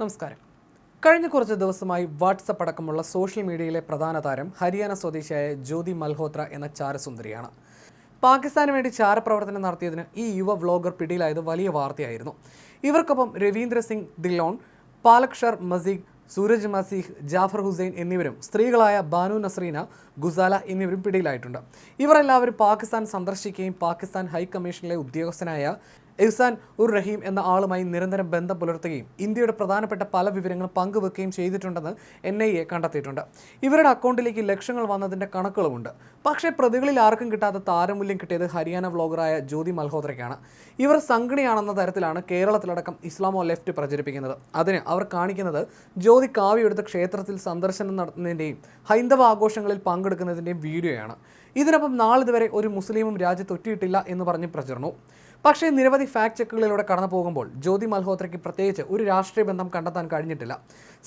നമസ്കാരം. കഴിഞ്ഞ കുറച്ച് ദിവസമായി വാട്സപ്പ് അടക്കമുള്ള സോഷ്യൽ മീഡിയയിലെ പ്രധാന താരം ഹരിയാന സ്വദേശിയായ ജ്യോതി മൽഹോത്ര എന്ന ചാരസുന്ദരിയാണ്. പാകിസ്ഥാന് വേണ്ടി ചാരപ്രവർത്തനം നടത്തിയതിന് ഈ യുവ വ്ളോഗർ പിടിയിലായത് വലിയ വാർത്തയായിരുന്നു. ഇവർക്കൊപ്പം രവീന്ദ്ര സിംഗ് ദില്ലോൺ പാലക്ഷർ മസീഖ് സൂരജ് മസീഹ് ജാഫർ ഹുസൈൻ എന്നിവരും സ്ത്രീകളായ ബാനു നസ്രീന ഗുസാല എന്നിവരും പിടിയിലായിട്ടുണ്ട്. ഇവർ എല്ലാവരും പാകിസ്ഥാൻ സന്ദർശിക്കുകയും പാകിസ്ഥാൻ ഹൈക്കമ്മീഷനിലെ ഉദ്യോഗസ്ഥനായ ഇഹ്സാൻ ഉർ റഹീം എന്ന ആളുമായി നിരന്തരം ബന്ധം പുലർത്തുകയും ഇന്ത്യയുടെ പ്രധാനപ്പെട്ട പല വിവരങ്ങളും പങ്കുവെക്കുകയും ചെയ്തിട്ടുണ്ടെന്ന് എൻ ഐ എ കണ്ടെത്തിയിട്ടുണ്ട്. ഇവരുടെ അക്കൗണ്ടിലേക്ക് ലക്ഷങ്ങൾ വന്നതിന്റെ കണക്കുകളുമുണ്ട്. പക്ഷേ പ്രതികളിൽ ആർക്കും കിട്ടാത്ത താരമൂല്യം കിട്ടിയത് ഹരിയാന വ്ലോഗറായ ജ്യോതി മൽഹോത്രയ്ക്കാണ്. ഇവർ സംഘടിയാണെന്ന തരത്തിലാണ് കേരളത്തിലടക്കം ഇസ്ലാമോ ലെഫ്റ്റ് പ്രചരിപ്പിക്കുന്നത്. അതിന് അവർ കാണിക്കുന്നത് ജ്യോതി കാവ്യെടുത്ത് ക്ഷേത്രത്തിൽ സന്ദർശനം നടത്തുന്നതിന്റെയും ഹൈന്ദവ ആഘോഷങ്ങളിൽ പങ്കെടുക്കുന്നതിന്റെയും വീഡിയോയാണ്. ഇതിനൊപ്പം നാളിതുവരെ ഒരു മുസ്ലിമും രാജ്യത്ത് ഒറ്റിയിട്ടില്ല എന്ന് പറഞ്ഞ് പ്രചരണവും. പക്ഷേ നിരവധി ഫാക്ട് ചെക്കുകളിലൂടെ കടന്നു പോകുമ്പോൾ ജ്യോതി മൽഹോത്രയ്ക്ക് പ്രത്യേകിച്ച് ഒരു രാഷ്ട്രീയ ബന്ധം കണ്ടെത്താൻ കഴിഞ്ഞിട്ടില്ല.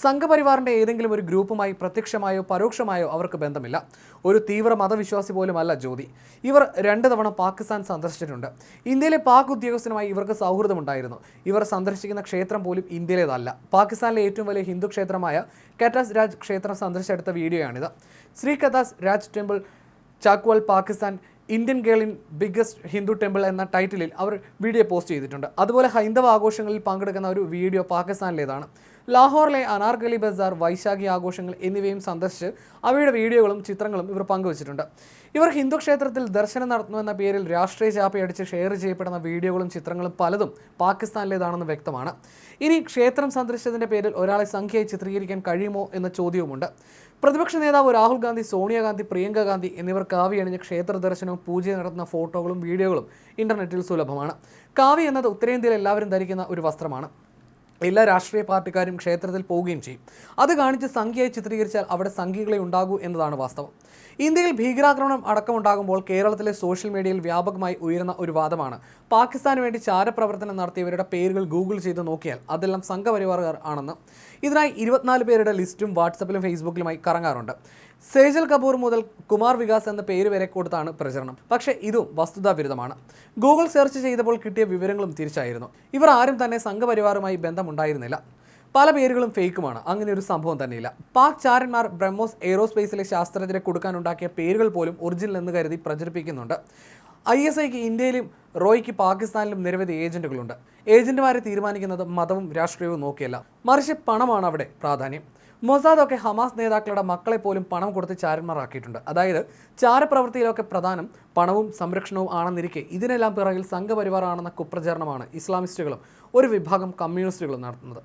സംഘപരിവാറിന്റെ ഏതെങ്കിലും ഒരു ഗ്രൂപ്പുമായി പ്രത്യക്ഷമായോ പരോക്ഷമായോ അവർക്ക് ബന്ധമില്ല. ഒരു തീവ്ര മതവിശ്വാസി പോലുമല്ല ജ്യോതി. ഇവർ രണ്ട് തവണ പാകിസ്ഥാൻ സന്ദർശിച്ചിട്ടുണ്ട്. ഇന്ത്യയിലെ പാക് ഉദ്യോഗസ്ഥനുമായി ഇവർക്ക് സൗഹൃദമുണ്ടായിരുന്നു. ഇവർ സന്ദർശിക്കുന്ന ക്ഷേത്രം പോലും ഇന്ത്യയിലേതല്ല. പാകിസ്ഥാനിലെ ഏറ്റവും വലിയ ഹിന്ദു ക്ഷേത്രമായ കറ്റാസ് രാജ് ക്ഷേത്രം സന്ദർശിച്ചെടുത്ത വീഡിയോയാണിത്. Shri Katas Raj temple Chakwal Pakistan Indian girl in biggest Hindu temple എന്ന ടൈറ്റിലിൽ അവർ വീഡിയോ പോസ്റ്റ് ചെയ്തിട്ടുണ്ട്. അതുപോലെ ഹൈന്ദവ ആഘോഷങ്ങളിൽ പങ്കെടുക്കുന്ന ഒരു വീഡിയോ പാകിസ്ഥാനിലേതാണ്. ലാഹോറിലെ അനാർഗലി ബസാർ വൈശാഖി ആഘോഷങ്ങൾ എന്നിവയും സന്ദർശിച്ച് അവയുടെ വീഡിയോകളും ചിത്രങ്ങളും ഇവർ പങ്കുവച്ചിട്ടുണ്ട്. ഇവർ ഹിന്ദു ക്ഷേത്രത്തിൽ ദർശനം നടത്തുന്നുവെന്ന പേരിൽ രാഷ്ട്രീയ ചാപ്പയടിച്ച് ഷെയർ ചെയ്യപ്പെടുന്ന വീഡിയോകളും ചിത്രങ്ങളും പലതും പാകിസ്ഥാനിലേതാണെന്ന് വ്യക്തമാണ്. ഇനി ക്ഷേത്രം സന്ദർശിച്ചതിന്റെ പേരിൽ ഒരാളെ സംഖ്യയായി ചിത്രീകരിക്കാൻ കഴിയുമോ എന്ന ചോദ്യവുമുണ്ട്. പ്രതിപക്ഷ നേതാവ് രാഹുൽ ഗാന്ധി സോണിയാഗാന്ധി പ്രിയങ്ക ഗാന്ധി എന്നിവർ കാവി അണിഞ്ഞ ക്ഷേത്ര ദർശനവും പൂജ നടത്തുന്ന ഫോട്ടോകളും വീഡിയോകളും ഇന്റർനെറ്റിൽ സുലഭമാണ്. കാവി എന്നത് ഉത്തരേന്ത്യയിൽ എല്ലാവരും ധരിക്കുന്ന ഒരു വസ്ത്രമാണ്. എല്ലാ രാഷ്ട്രീയ പാർട്ടിക്കാരും ക്ഷേത്രത്തിൽ പോവുകയും ചെയ്യും. അത് കാണിച്ച് സംഖ്യയായി ചിത്രീകരിച്ചാൽ അവിടെ സംഖ്യകളെ ഉണ്ടാകൂ എന്നതാണ് വാസ്തവം. ഇന്ത്യയിൽ ഭീകരാക്രമണം അടക്കമുണ്ടാകുമ്പോൾ കേരളത്തിലെ സോഷ്യൽ മീഡിയയിൽ വ്യാപകമായി ഉയരുന്ന ഒരു വാദമാണ്. പാകിസ്ഥാന് വേണ്ടി ചാരപ്രവർത്തനം നടത്തിയവരുടെ പേരുകൾ ഗൂഗിൾ ചെയ്ത് നോക്കിയാൽ അതെല്ലാം സംഘപരിവാറുകാർ ആണെന്ന് ഇതിനായി ഇരുപത്തിനാല് പേരുടെ ലിസ്റ്റും വാട്സപ്പിലും ഫേസ്ബുക്കിലുമായി കറങ്ങാറുണ്ട്. സേജൽ കപൂർ മുതൽ കുമാർ വികാസ് എന്ന പേര് വരെ കൊടുത്താണ് പ്രചരണം. പക്ഷേ ഇതും വസ്തുതാവിരുദ്ധമാണ്. ഗൂഗിൾ സെർച്ച് ചെയ്തപ്പോൾ കിട്ടിയ വിവരങ്ങളും തിരിച്ചായിരുന്നു. ഇവർ ആരും തന്നെ സംഘപരിവാറുമായി ബന്ധമുണ്ടായിരുന്നില്ല. പല പേരുകളും ഫേക്കുമാണ്. അങ്ങനെ ഒരു സംഭവം തന്നെയില്ല. പാക് ചാരന്മാർ ബ്രഹ്മോസ് എയ്റോസ്പേസിലെ ശാസ്ത്രജ്ഞരെ കൊടുക്കാനുണ്ടാക്കിയ പേരുകൾ പോലും ഒറിജിനൽ എന്ന് കരുതി പ്രചരിപ്പിക്കുന്നുണ്ട്. ഐ എസ് ഐക്ക് ഇന്ത്യയിലും റോയ്ക്ക് പാകിസ്ഥാനിലും നിരവധി ഏജന്റുകളുണ്ട്. ഏജന്റുമാരെ തീരുമാനിക്കുന്നത് മതവും രാഷ്ട്രീയവും നോക്കിയല്ല. മറിച്ച് പണമാണ് അവിടെ പ്രാധാന്യം. മൊസാദൊക്കെ ഹമാസ് നേതാക്കളുടെ മക്കളെ പോലും പണം കൊടുത്ത് ചാരന്മാരാക്കിയിട്ടുണ്ട്. അതായത് ചാരപ്രവൃത്തിയിലൊക്കെ പ്രധാനം പണവും സംരക്ഷണവും ആണെന്നിരിക്കെ ഇതിനെല്ലാം പിറകിൽ സംഘപരിവാറാണെന്ന കുപ്രചരണമാണ് ഇസ്ലാമിസ്റ്റുകളും ഒരു വിഭാഗം കമ്മ്യൂണിസ്റ്റുകളും നടത്തുന്നത്.